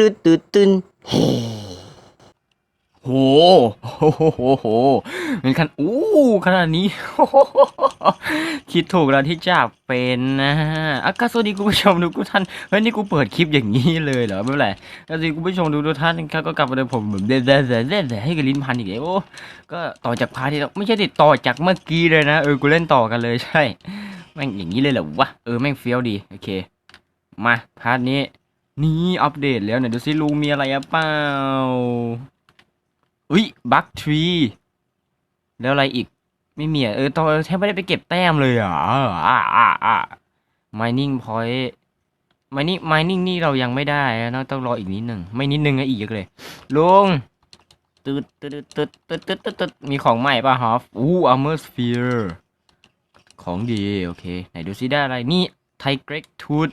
ตืดตืดตืนโหโอ้โหโหโหเป็นคันอู้ขนาดนี้ คิดถูกแล้วที่จะเป็นนะอากาศสวัสดีคุณผู้ชมทุกท่านเฮ้ยนี่กูเปิดคลิปอย่างนี้เลยเหรอไม่เป็นไรสวัสดีคุณผู้ชมทุกท่านครับก็กลับมาเดิมผมแบบเด้เด้เด้เด้เด้ให้กับลิ้นพันอีกแล้วก็ต่อจากพาร์ทที่แล้วไม่ใช่ติดต่อจากเมื่อกี้เลยนะเออกูเล่นต่อกันเลยใช่แม่งอย่างนี้เลยเหรอวะเออแม่งเฟี้ยวดีโอเค มาพาร์ทนี้ นี่อัปเดตแล้วไหนดูซิลุงมีอะไรเปล่าอุ้ยบัคทรีแล้วอะไรอีกไม่มีอะเออตอนแทบไม่ได้ไปเก็บแต้มเลยอะอ่าอ่าอ่า mining point mining mining นี่เรายังไม่ได้นะต้องรออีกนิดหนึ่งไม่นิดนึงอะอีกเลยลุงตึดตึดตึดตึดตึดตึดตึดมีของใหม่ป่ะฮอฟอู้ armor sphere ของดีโอเค ไหนดูซิได้อะไรนี่ไทเกรกทูด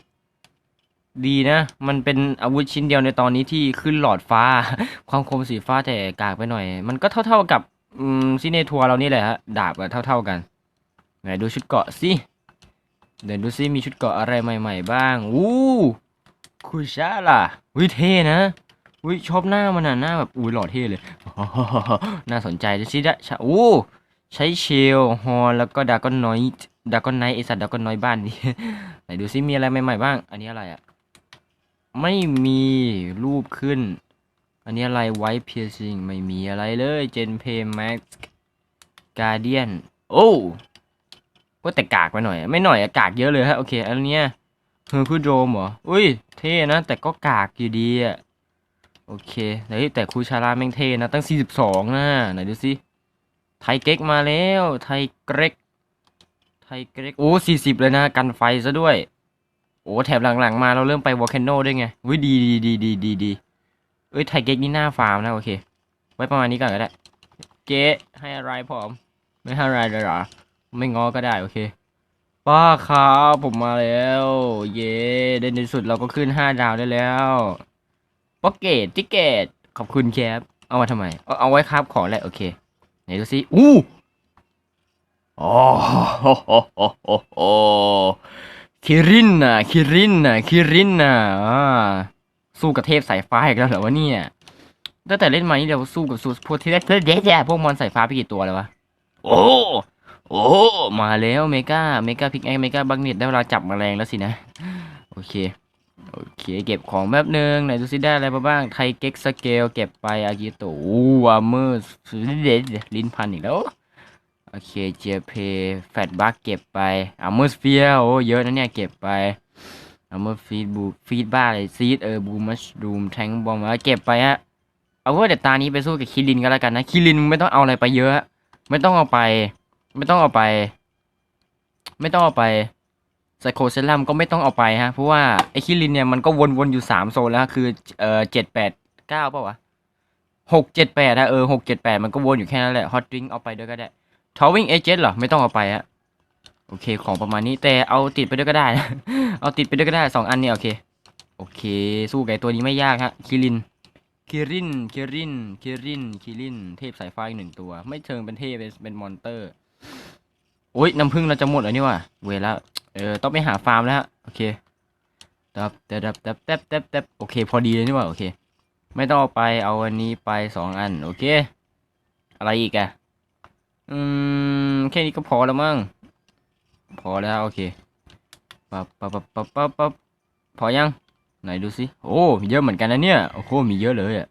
ดีนะ มันเป็นอาวุธชิ้นเดียวในตอนนี้ที่ขึ้นหลอดฟ้า ความคมสีฟ้าแต่กากไปหน่อย มันก็เท่าๆกับซีเนทัวเรานี่แหละฮะ ดาบก็เท่าๆกันไหนดูชุดเกราะสิเดี๋ยวดูซิมีชุดเกราะอะไรใหม่ ๆ บ้างอู้คุชาล่ะวิเท่นะวิชอบหน้ามันอะหน้าแบบอุ้ยหล่อเท่เลยน่าสนใจดูซิได้ชะอู้ใช้เชลฮอลแล้วก็ดากอนน้อยดากอนไนไอสัตว์ดากอนน้อยบ้านนี่ไหนดูซิมีอะไรใหม่ๆบ้าง อันนี้อะไรอะ ไม่มีรูปขึ้น อันนี้อะไรไวท์เพียร์ซิงไม่มีอะไรเลยเจนเพย์แม็กการเดียนโอ้ก็แต่กากไปหน่อย ไม่หน่อยอะกากเยอะเลยฮะโอเค อันเนี้ยเฮอร์คูโดมเหรอ อุ้ย เท่นะ แต่ก็กากอยู่ดีอะโอเคเฮ้ยแต่คูชาราแม่งเท่นะ ตั้ง 42นะไหนดูสิไทเก๊กมาแล้ว ไทเก๊กไทเก๊กโอ้40 เลยนะ กันไฟซะด้วย โอ้แถบหลังๆมาเราเริ่มไปวอลเคนโนด้วยไงอุ้ยดีดีดีดีดีดีเอ้ยไทเก๊กนี่หน้าฟาร์มนะโอเค ไว้ประมาณนี้ก่อนก็ได้เจ๊ให้อะไรผมไม่ให้อะไรเลยหรอไม่ง้อก็ได้โอเคป้าครับผมมาแล้ว เย้ในที่สุดเราก็ขึ้นห้าดาวได้แล้วป๊อกเกตทิเกตขอบคุณแคปเอามาทำไมเอาเอาไว้ครับของแหละโอเคไหนดูสิอู้โอ้โหโหโหโหโห คิรินน่ะคิรินน่ะคิรินน่ะอ่าสู้กับเทพสายฟ้าอีกแล้วเหรอวะเนี่ยตั้งแต่เล่นมานี่เดี๋ยวสู้กับสู้พวกเล่นเด็ดพวกมอนสายฟ้าไปกี่ตัวแล้ววะโอ้โอ้มาแล้วเมกาเมกาพิกแอคเมกาบักเน็ตได้เวลาจับแมลงแล้วสินะ โอเค โอเค เก็บของแป๊บนึงไหนดูซิได้อะไรบ้าง ไทเก็กสเกลเก็บไปอากิโตอู้วาเมอร์เด็ดลิ้นพันอีกแล้ว เคเจเพแฟตบักเก็บไปอาร์เมอร์สเฟียโอ้เยอะนะเนี่ยเก็บไปเอามฟีดบูฟีดบ้าเลยซีดเออบูมัชรูมแทงบอมมาเก็บไปฮะเอาว่าเดี๋ยวตานี้ไปสู้กับคิรินก็แล้วกันนะคิรินไม่ต้องเอาอะไรไปเยอะ ไม่ต้องเอาไป ไม่ต้องเอาไป ไม่ต้องเอาไปไซโคเซลัมก็ไม่ต้องเอาไปฮะเพราะว่าไอคิรินเนี่ยมันก็วนๆอยู่สามโซนแล้วคือเอ่อเจ็ดแปดเก้าป่าวะหกเจ็ดแปดฮะเออหกเจ็ดแปดมันก็วนอยู่แค่นั้นแหละฮอตดริงเอาไปด้วยก็ได้ ทอวิ่งเอเจนเหรอ ไม่ต้องเอาไปฮะโอเค ของประมาณนี้แต่เอาติดไปด้วยก็ได้นะเอาติดไปด้วยก็ได้สองอันเนี่ยโอเค โอเค สู้ไอ้ตัวนี้ไม่ยากฮะคิรินคิรินคิรินคิรินคิริน เทพสายไฟหนึ่งตัว ไม่เชิงเป็นเทพเป็นมอนเตอร์โอ้ยน้ำผึ้งเราจะหมดแล้วนี่ว่ะเวลาเออต้องไปหาฟาร์มแล้วฮะโอเคตับตับตับตับตับตับตับโอเค พอดีเลยนี่ว่ะโอเค ไม่ต้องเอาไปเอาอันนี้ไปสองอัน โอเค อะไรอีกอะ อืม แค่นี้ก็พอแล้วมั้ง พอแล้ว โอเคปั๊บปั๊บปั๊บปั๊บปั๊บปั๊บพอยัง ไหนดูสิ โอ้ เยอะเหมือนกันนะเนี่ย โอ้โห มีเยอะเลยอะ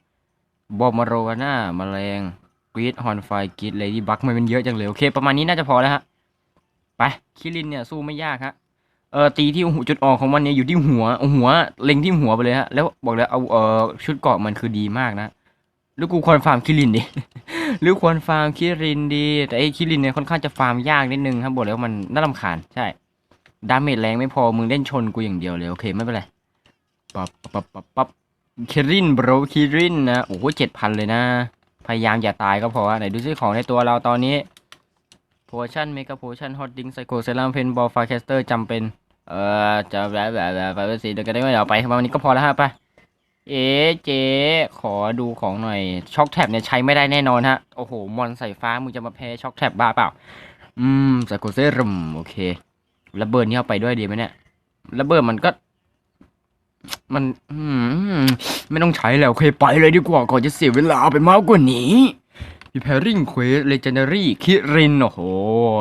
บอมมาโรวาน่าแมลงกรีดฮอนไฟกรีดเลดี้บักมันเป็นเยอะจังเลย โอเค ประมาณนี้น่าจะพอแล้วฮะ ไป คิรินเนี่ยสู้ไม่ยากฮะ เออตีที่จุดอ่อนของมันเนี่ยอยู่ที่หัวเอาหัว เล็งที่หัวไปเลยฮะ แล้วบอกเลยเอา เออชุดเกราะมันคือดีมากนะหรือกูควรฟาร์มคิรินดิ หรือควรฟาร์มคิรินดี แต่ไอ้คิรินเนี่ยค่อนข้างจะฟาร์มยากนิดนึงครับบอกเลยว่ามันน่ารำคาญใช่ดาเมจแรงไม่พอมึงเล่นชนกูอย่างเดียวเลยโอเคไม่เป็นไรปั๊บปั๊บปั๊บปั๊บคิรินบรคิรินนะโอ้โหเจ็ดพันเลยนะ พยายามอย่าตายก็พอไหนดูซิของในตัวเราตอนนี้โพชั่นเมกาโพชั่นฮอตดิงไซโคเซรัมเพนบอลฟาแคสเตอร์จำเป็น เอ่อจะแบบแบบแบบแบบสีเดี๋ยวก็ได้ไม่เอาไปประมาณนี้ก็พอแล้วฮะไป เอ๊เจ๊ขอดูของหน่อย ช็อคแท็บเนี่ยใช้ไม่ได้แน่นอนฮะ โอ้โห มอนใส่ฟ้ามึงจะมาแพ้ช็อคแท็บบ้าเปล่า อืมไซโคเซรัมโอเคระเบิดนี่เอาไปด้วยดีไหมเนี่ยระเบิดมันก็ มัน อืม ไม่ต้องใช้แล้วเคไปเลยดีกว่าก่อนจะเสียเวลาไปมากกว่านี้พีเพริงเควสเลเจนดารี่คิริน โอ้โห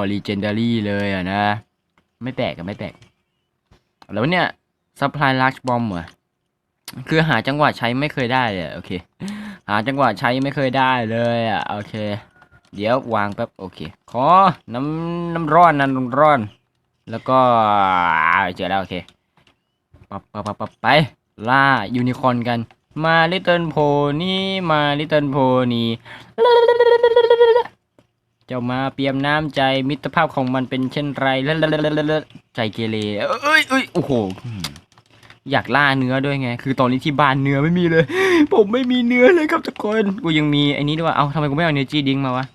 เลเจนดารี่เลยอะนะ ไม่แปลกกันไม่แปลก แล้วเนี่ยซัพพลายลัชบอมเหรอ คือหาจังหวะใช้ไม่เคยได้เลยโอเค หาจังหวะใช้ไม่เคยได้เลยอะโอเค เดี๋ยววางแป๊บโอเค ขอน้ำน้ำร้อนน้ำร้อน แล้วก็เจอแล้วโอเคปับปับปับปับไป ล่ายูนิคอร์นกัน มาลิตเติ้ลโพนี่มาลิตเติ้ลโพนี่เจ้ามาเปียมน้ำใจมิตรภาพของมันเป็นเช่นไร ใจเกเรเอ้ยเอ้ยโอ้โห อยากล่าเนื้อด้วยไง คือตอนนี้ที่บ้านเนื้อไม่มีเลย ผมไม่มีเนื้อเลยครับทุกคน กูยังมีไอ้นี้ด้วย เอาทำไมกูไม่เอา energy drink มาวะ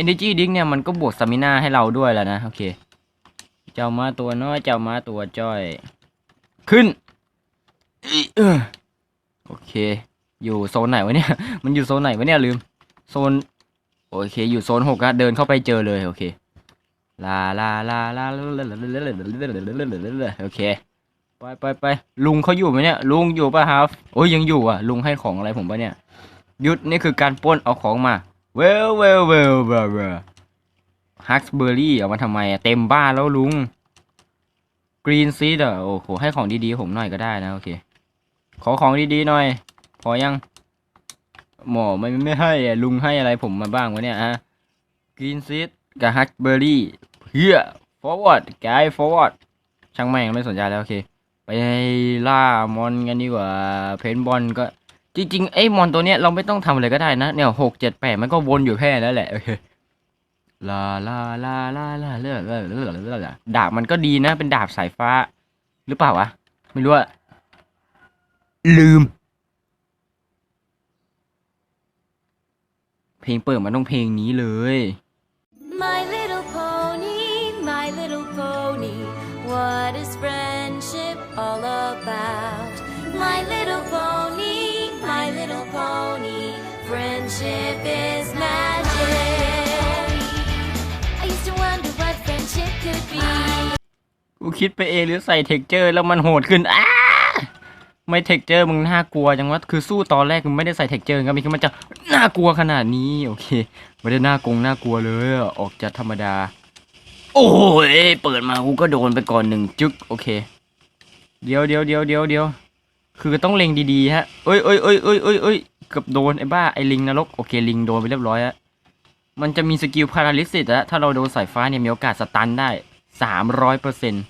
energy drink เนี่ยมันก็บวกสมินาให้เราด้วยแหล้วนะ โอเค เจ้ามาตัวน้อย เจ้ามาตัวจ้อย ขึ้นออโอเค อยู่โซนไหนวะเนี่ย มันอยู่โซนไหนวะเนี่ยลืม โซน โอเค อยู่โซนหกอะเดินเข้าไปเจอเลย โอเค ลาลาลาลาโอเค ไปไปไปลุงเขาอยู่ไหมเนี่ย ลุงอยู่ป่ะครับโอ้ยยังอยู่อะ ลุงให้ของอะไรผมป่ะเนี่ย ยุดนี่คือการปล้นเอาของมา เวลเวลเวลเวลเวลฮักเบอร์รี่เอามาทำไมอะเต็มบ้านแล้วลุงกรีนซีดอะโอ้โหให้ของดีๆผมหน่อยก็ได้นะโอเค ขอของดีๆหน่อย พอยังหมอไม่ไม่ให้อะลุงให้อะไรผมมาบ้างวะเนี่ยฮะกรีนซีดกับฮักเบอร์รี่เพื่อ forward กาย forward ช่างแม่งไม่สนใจแล้วโอเค ไปล่ามอนกันดีกว่า เพนบอลก็ จริงๆไอ้มอนตัวเนี้ยเราไม่ต้องทำอะไรก็ได้นะเนี่ยหกเจ็ดแปดมันก็วนอยู่แค่นั้นแหละโอเคลาลาลาลาลาเลื่อเลื่อเลื่อเลื่อดาบมันก็ดีนะ เป็นดาบสายฟ้า หรือเปล่าวะไม่รู้อะลืม เพลงเปิดมันต้องเพลงนี้เลย My กูคิดไปเองหรือใส่เท็กเจอร์แล้วมันโหดขึ้นอ้าไม่เท็กเจอร์มึงน่ากลัวจังวะคือสู้ตอนแรกมึงไม่ได้ใส่เท็กเจอร์ครับมันจะน่ากลัวขนาดนี้โอเคไม่ได้น่ากงน่ากลัวเลยออกจากธรรมดา โอ้ยเปิดมากูก็โดนไปก่อนหนึ่งจึ๊กโอเค เดี๋ยวเดี๋ยวเดี๋ยวเดี๋ยวเดี๋ยวคือต้องเล็งดีๆฮะเอ้ยเอ้ยเอ้ยเอ้ยเอ้ยเอ้ยเกือบโดนไอ้บ้าไอ้ลิงนรกโอเคลิงโดนไปเรียบร้อยแล้วมันจะมีสกิลพาราลิซิสอะถ้าเราโดนสายฟ้าเนี่ยมีโอกาสสตันได้สามร้อยเปอร์เซ็นต์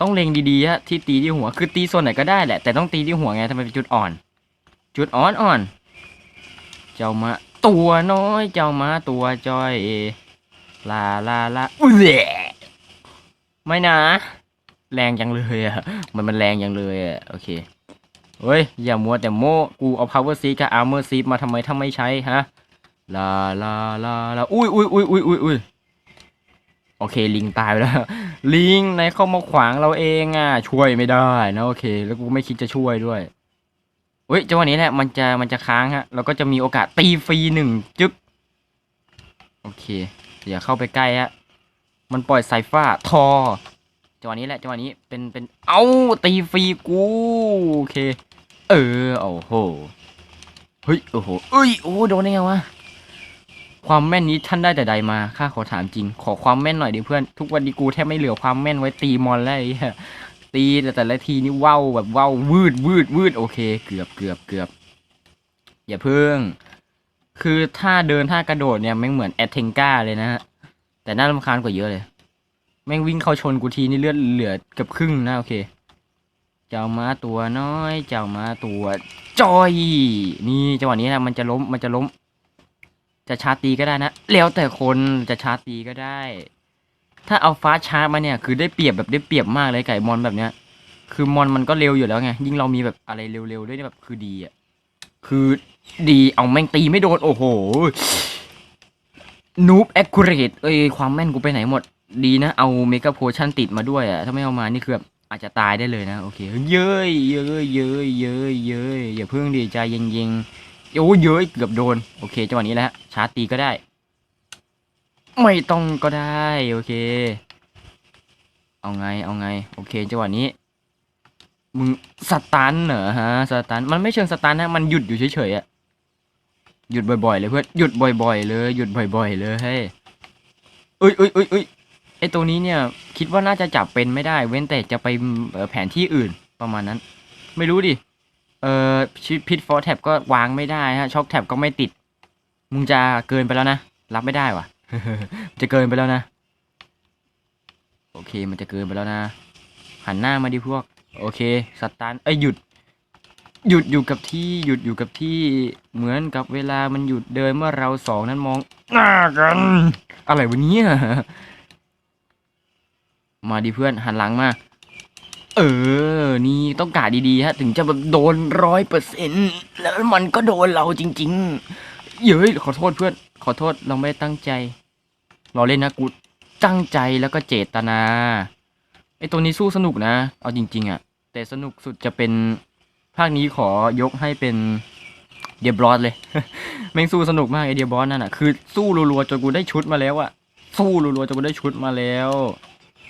ต้องเล็งดีๆฮะที่ตีที่หัวคือตีส่วนไหนก็ได้แหละ แต่ต้องตีที่หัวไงทำไมเป็นจุดอ่อน จุดอ่อนอ่อน เจ้ามาตัวน้อย เจ้ามาตัวจอยลาลาลาอุ้ยแหละไม่นะ แรงจังเลยอะมันมันแรงจังเลยอะโอเคเฮ้ยอย่ามัวแต่โม้กูเอา power seed กับ armor seed มาทำไมถ้าไม่ใช้ฮะลาลาลาลาอุ้ยอุ้ยอุ้ยอุ้ยอุ้ยอุ้ย โอเคลิงตายไปแล้ว ลิงในเข้ามาขวางเราเองอะ ช่วยไม่ได้นะโอเค แล้วกูไม่คิดจะช่วยด้วยเฮ้ยจังหวะนี้แหละมันจะมันจะค้างฮะเราก็จะมีโอกาสตีฟรีหนึ่งจึ๊กโอเคอย่าเข้าไปใกล้ฮะมันปล่อยไซฟ้าทอจังหวะนี้แหละจังหวะนี้เป็นเป็นเอ้าตีฟรีกูโอเค เออโอ้โหเฮ้ยโอ้โหเอ้ยโอ้โดนได้ไงวะ ความแม่นนี้ท่านได้แต่ใดมาข้าขอถามจริง ขอความแม่นหน่อยดิเพื่อน ทุกวันนี้กูแทบไม่เหลือความแม่นไว้ตีมอนแล้วไอ้เหี้ยตีแต่แต่ละทีนี่ว้าวแบบว้าววืดวืดวืดโอเค เกือบเกือบเกือบอย่าเพิ่ง คือถ้าเดินท่ากระโดดเนี่ยแม่เหมือนแอตเทงก้าเลยนะฮะแต่น่ารำคาญกว่าเยอะเลย แม่งวิ่งเข้าชนกูทีนี่เลือดเหลือเกือบครึ่งนะโอเค เจ้าม้าตัวน้อย เจ้าม้าตัวจอย นี่จังหวะนี้นะมันจะล้มมันจะล้ม จะชาร์ตีก็ได้นะ แล้วแต่คนจะชาร์ตีก็ได้ ถ้าเอาฟ้าชาร์มาเนี่ยคือได้เปรียบแบบได้เปรียบมากเลยไก่มอนแบบเนี้ย คือมอนมันก็เร็วอยู่แล้วไง ยิ่งเรามีแบบอะไรเร็วๆด้วยเนี่ยแบบคือดีอะ คือดีเอาแม่งตีไม่โดนโอ้โหนูบแอคคูเรตเอ้ยความแม่นกูไปไหนหมด ดีนะเอาเมกาโพชั่นติดมาด้วยอะถ้าไม่เอามานี่คือแบบอาจจะตายได้เลยนะ โอเค เย้ยเย้ยเย้ยเย้ยเย้ยอย่าเพิ่งดีใจเย็นๆ โอ้เย้ยเกือบโดน โอเคจังหวะนี้แหละชาร์จตีก็ได้ ไม่ต้องก็ได้ โอเค เอาไงเอาไง โอเคจังหวะนี้ มึงสตันเหรอฮะสตันมันไม่เชิงสตันนะมันหยุดอยู่เฉยๆอะหยุดบ่อยๆเลยเพื่อนหยุดบ่อยๆเลยหยุดบ่อย ๆ เลยเฮ้ยเอ้ยเอ้ยเอ้ยเอ้ยไอตัวนี้เนี่ย คิดว่าน่าจะจับเป็นไม่ได้ เว้นแต่จะไปเอ่อแผนที่อื่นประมาณนั้น ไม่รู้ดิ ออพิทฟอร์แท็บก็วางไม่ได้ฮะช็อคแท็บก็ไม่ติด มึงจะเกินไปแล้วนะ รับไม่ได้วะจะเกินไปแล้วนะ โอเคมันจะเกินไปแล้วนะ หันหน้ามาดิพวก โอเคสตาร์ทเอ้ยหยุด หยุดอยู่กับที่หยุดอยู่กับที่เหมือนกับเวลามันหยุดเดินเมื่อเราสองนั้นมองหน้ากัน อะไรวะเนี่ยมาดิเพื่อนหันหลังมา เออ นี่ต้องกาดดีๆฮะ ถึงจะแบบโดนร้อยเปอร์เซ็นต์แล้วมันก็โดนเราจริง ๆ เย้ยขอโทษเพื่อน ขอโทษเราไม่ได้ตั้งใจ เราเล่นนะกูตั้งใจแล้วก็เจตนาไอ้ตัวนี้สู้สนุกนะ เอาจริง ๆอะ่ะ แต่สนุกสุดจะเป็นภาคนี้ขอยกให้เป็นเดียบลอสเลยแม่งสู้สนุกมากไอเดียบอสนั่นอะคือสู้รัวๆจนกูได้ชุดมาแล้วอะสู้รัวๆจนกูได้ชุดมาแล้ว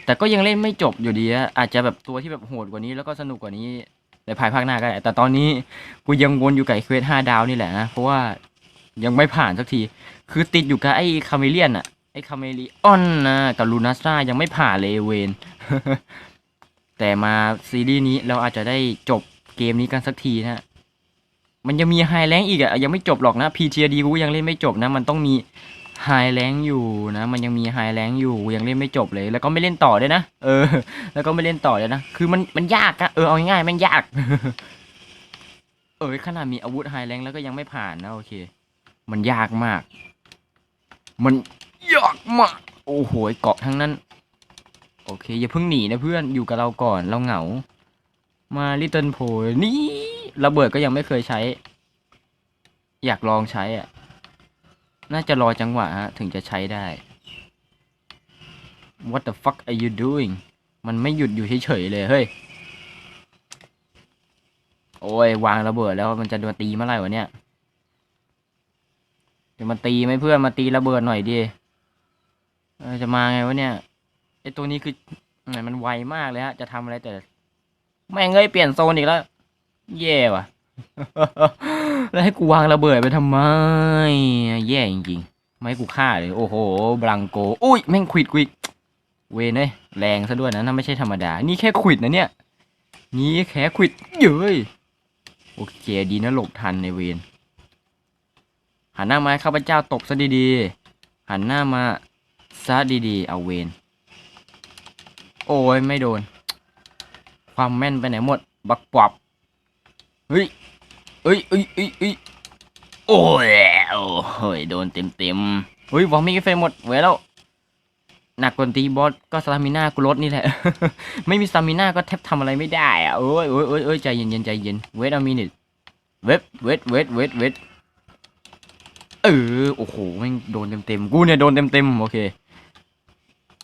แต่ก็ยังเล่นไม่จบอยู่ดีอะอาจจะแบบตัวที่แบบโหดกว่านี้แล้วก็สนุกกว่านี้ในภายภาคหน้าก็ได้แต่ตอนนี้กูยังวนอยู่กับไอ้เควสห้าดาวนี่แหละนะ เพราะว่ายังไม่ผ่านสักที คือติดอยู่กับไอ้คาเมเลียนอะไอ้คาเมลีออนนะกับลูนัสรายังไม่ผ่านเลยเวนแต่มาซีรีส์นี้เราอาจจะได้จบเกมนี้กันสักทีนะ มันยังมีไฮแรงอีกอะยังไม่จบหรอกนะ PTD กูยังเล่นไม่จบนะ มันต้องมี ไฮแรงอยู่นะ มันยังมีไฮแรงอยู่ยังเล่นไม่จบเลย แล้วก็ไม่เล่นต่อด้วยนะเออ แล้วก็ไม่เล่นต่อเลยนะคือมันมันยากอะเออเอาง่ายๆมันยาก เออขนาดมีอาวุธไฮแรงแล้วก็ยังไม่ผ่านนะโอเค มันยากมาก มันยากมากโอ้โหเกาะทั้งนั้น โอเค อย่าเพิ่งหนีนะเพื่อนอยู่กับเราก่อนเราเหงา มาลิตเติ้ลโพนี่ระเบิดก็ยังไม่เคยใช้ อยากลองใช้อะ น่าจะรอจังหวะฮะ ถึงจะใช้ได้ What the fuck are you doing มันไม่หยุดอยู่เฉยๆเลย เฮ้ย โอ้ยวางระเบิดแล้วมันจะโดนตีเมื่อไหร่วะเนี่ยจะมาตีไหมเพื่อนมาตีระเบิดหน่อยดิจะมาไงวะเนี่ยไอตัวนี้คือแหมมันไวมากเลยฮะ จะทำอะไรแต่แม่งเอ้ยเปลี่ยนโซนอีกแล้วแย่ว่ะ แล้วให้กูวางระเบิดไปทำไม แย่จริงๆ ไม่ให้กูฆ่าเลย โอ้โห บลังโก อุ้ย แม่งควิดควิดเวนเอ้ยแรงซะด้วยนะนั่นไม่ใช่ธรรมดา นี่แค่ควิดนะเนี่ย นี่แค่ควิดเย้ยโอเค ดีนะหลบทันในเวนหันหน้ามาข้าพเจ้าตบซะดีๆ หันหน้ามาซะดีๆ เอาเวนโอ้ยไม่โดน ความแม่นไปไหนหมด บักปอบเฮ้ย เอ้ยเอ้ยเอ้ยเอ้ยโอ้ยโอ้ยโดนเต็มเต็มๆเฮ้ยวอร์มิกเฟหมดเว้ยแล้วหนักกว่าตีบอสก็สตามิน่ากูลดนี่แหละ ไม่มีสตามิน่าก็แทบทำอะไรไม่ได้อะโอ้ยโอ้ยโอ้ยโอ้ยใจเย็นเย็นใจเย็นเวทอมินิตเวทเวทเวทเวทเวทเออโอ้โหแม่งโดนเต็มเต็มๆกูเนี่ยโดนเต็มเต็มๆโอเค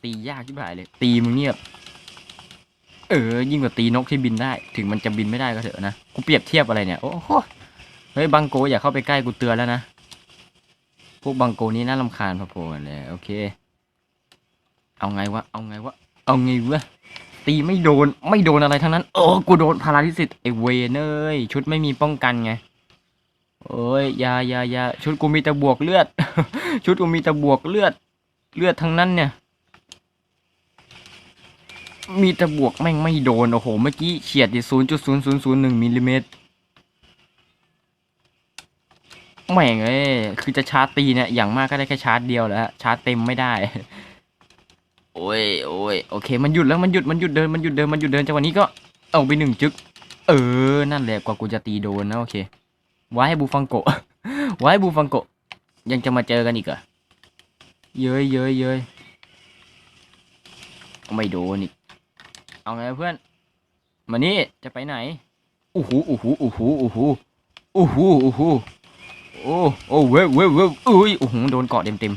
ตียากที่บ่ายเลย ตีมึงเงียบ เออ ยิ่งกว่าตีนกที่บินได้ ถึงมันจะบินไม่ได้ก็เถอะนะ กูเปรียบเทียบอะไรเนี่ย โอ้โห เฮ้ย บังโกอย่าเข้าไปใกล้กูเตือนแล้วนะ พวกบังโกนี้น่ารำคาญพอโพกันเลย โอเค เอาไงวะ เอาไงวะ เอาไงวะ ตีไม่โดน ไม่โดนอะไรทั้งนั้น โอ้ กูโดนพาราลิสิตไอเวนเอ้ยชุดไม่มีป้องกันไงโอ้ยยายายาชุดกูมีแต่บวกเลือด ชุดกูมีแต่บวกเลือด เลือดทั้งนั้นเนี่ย มีแต่บวกแม่งไม่โดน โอ้โห เมื่อกี้เฉียดที่ศูนย์จุดศูนย์ศูนย์ศูนย์หนึ่งมิลลิเมตรแม่งเอ้ยคือจะชาร์จตีเนี่ย อย่างมากก็ได้แค่ชาร์จเดียวแล้ว ชาร์จเต็มไม่ได้ โอ้ยโอ้ยโอเค มันหยุดแล้ว มันหยุด มันหยุดเดิน มันหยุดเดิน มันหยุดเดินจังหวะนี้ก็เอาไปหนึ่งจึก เออ นั่นแหละกว่ากูจะตีโดนนะโอเค ไว้ให้บูฟังโกะ ไว้ให้บูฟังโกะ ยังจะมาเจอกันอีกเหรอ เย้ยเย้ยเย้ยไม่โดนอีก เอาไงเพื่อน มานี่จะไปไหนอู้หูอู้หูอู้หูอู้หูอู้หูอู้หูโอ้โอ้เว้ยเว้ยเว้ยอุ้ยโอ้โหโดนเกาะเต็มเต็ม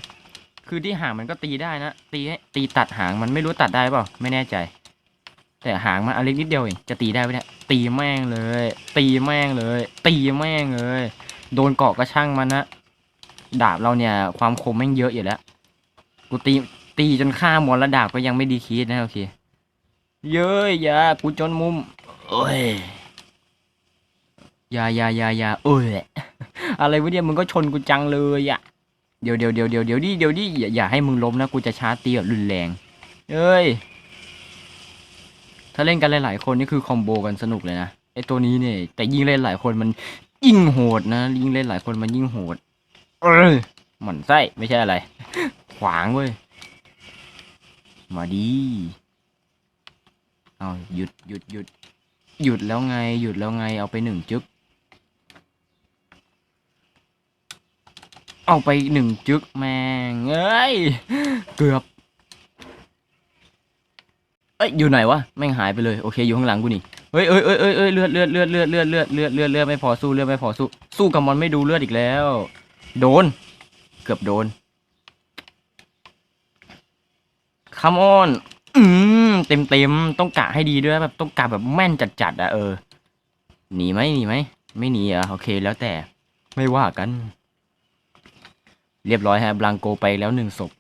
คือที่หางมันก็ตีได้นะตีให้ตีตัดหางมันไม่รู้ตัดได้เปล่าไม่แน่ใจ แต่หางมันอเล็กนิดเดียวเองจะตีได้ไหมเนี่ยตีแม่งเลย ตีแม่งเลย ตีแม่งเลย โดนเกาะก็ช่างมันนะดาบเราเนี่ย ความคมแม่งเยอะอยู่แล้วกูตีตีจนฆ่าหมดแล้วดาบก็ยังไม่ดีคีดนะโอเค เย้ยอย่ากูจนมุมโอ้ยอยาอยาอยาอยาโอ้ยอะไรวะเนี่ยมึงก็ชนกูจังเลยอะเดี๋ยวเดี๋ยวเดี๋ยวเดี๋ยวเดี๋ยวดิเดี๋ยวดิอย่าอย่าให้มึงล้มนะกูจะชาร์จตีแบบรุนแรงเอ้ยถ้าเล่นกันหลายๆคนนี่คือคอมโบกันสนุกเลยนะไอตัวนี้เนี่ยแต่ยิ่งเล่นหลายคนมันยิ่งโหดนะยิ่งเล่นหลายคนมันยิ่งโหดเอ้ยหมันไส้ไม่ใช่อะไร ขวางเว้ยมาดี เอาหยุดหยุดหยุดหยุดแล้วไง หยุดแล้วไง เอาไปหนึ่งจึ๊ก เอาไปหนึ่งจึ๊กแม่งเอ้ย เกือบ เอ้ย อยู่ไหนวะ แม่งหายไปเลย โอเค อยู่ข้างหลังกูนี่ เฮ้ยเอ้ยเอ้ยเอ้ยเอ้ยเลือดเลือดเลือดเลือดเลือดเลือดเลือดเลือดเลือดไม่พอสู้เลือดไม่พอสู้ สู้กับมอนไม่ดูเลือดอีกแล้ว โดน เกือบโดนคัมออนอืม เต็มเต็มต้องกะให้ดีด้วยแบบต้องกะแบบแม่นจัดๆอะเออหนีไหมหนีไหมไม่หนีอะโอเคแล้วแต่ไม่ว่ากัน เรียบร้อยฮะบลังโกไปแล้วหนึ่งศพ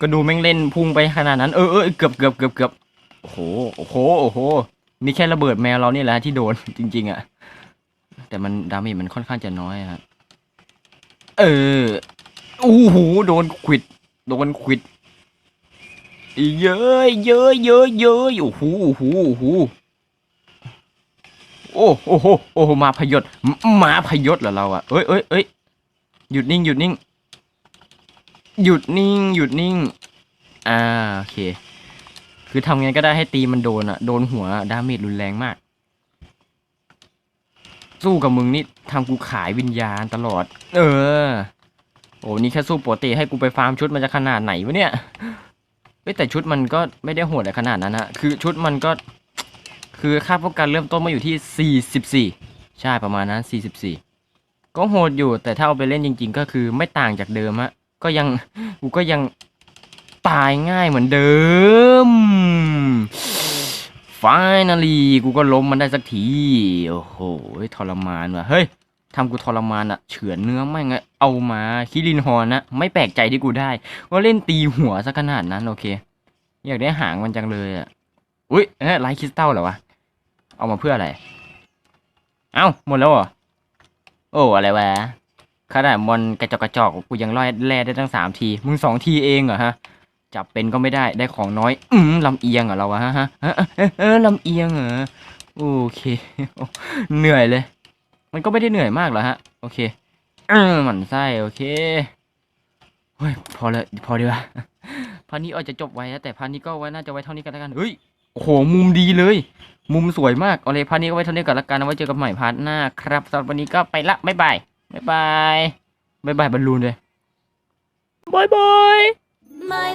ก็ดูแม่งเล่นพุ่งไปขนาดนั้นเออเออเกือบเกือบเกือบเกือบโอ้โหโอ้โหโอ้โหมีแค่ระเบิดแมวเรานี่แหละที่โดนจริง ๆ อะ แต่มันดาเมจมันค่อนข้างจะน้อยอะครับเออโอ้โหโดนควิดโดนควิด เยอะเยอะเยอะเยอะโอ้โหโอ้โหโอ้โหโอ้โอ้โหโอ้โหมาพยศมาพยศเหรอเราอะเอ้ยเอ้ยเอ้ยหยุดนิ่งหยุดนิ่ง หยุดนิ่ง หยุดนิ่ง อ่าโอเค คือทำไงก็ได้ให้ตีมันโดนอะโดนหัวดาเมจรุนแรงมาก สู้กับมึงนี่ทำกูขายวิญญาณตลอด เออ โอ้นี่แค่สู้ปกติให้กูไปฟาร์มชุดมันจะขนาดไหนวะเนี่ย เอ้ยแต่ชุดมันก็ไม่ได้โหดอะไรขนาดนั้นนะคือชุดมันก็ คือค่าป้องกันเริ่มต้นมาอยู่ที่ 44 ใช่ประมาณนั้น 44 ก็โหดอยู่แต่ถ้าเอาไปเล่นจริง ๆ ก็คือไม่ต่างจากเดิมฮะก็ยังกูก็ยังตายง่ายเหมือนเดิม finally กูก็ล้มมันได้สักที โอ้โหทรมานว่ะ เฮ้ยทำกูทรมานอะเฉือนเนื้อไม่งอะ เอามาคิรินฮอนนะ ไม่แปลกใจที่กูได้ ว่าเล่นตีหัวซะขนาดนั้นโอเค อยากได้หางมันจังเลยอะอุ้ยเอ๊ะไลท์คริสตัลเหรอวะ เอามาเพื่ออะไร เอ้า หมดแล้วเหรอ โอ้ อะไรวะขนาดมอนกระจกกระจอกกูยังล่อยแร่ได้ตั้งสามที มึงสองทีเองเหรอฮะ จับเป็นก็ไม่ได้ได้ของน้อย อืมลำเอียงเหรอเราอะฮะฮะเออลำเอียงเหรอโอเค เหนื่อยเลย มันก็ไม่ได้เหนื่อยมากหรอฮะ โอเค เออหมันไส้โอเคเฮ้ยพอเลยพอดีว่าพาร์ทนี้อาจจะจบไว้แล้วแต่พันนี้ก็ไว้น่าจะไว้เท่านี้กันแล้วกันเฮ้ยโอ้โหมุมดีเลย มุมสวยมากเอาเลยพาร์ทนี้ก็ไว้เท่านี้กันแล้วกันเอาไว้เจอกันใหม่พาร์ทหน้าครับสำหรับวันนี้ก็ไปละบ๊ายบายบ๊ายบายบ๊ายบายบอลลูนเลยบายบาย My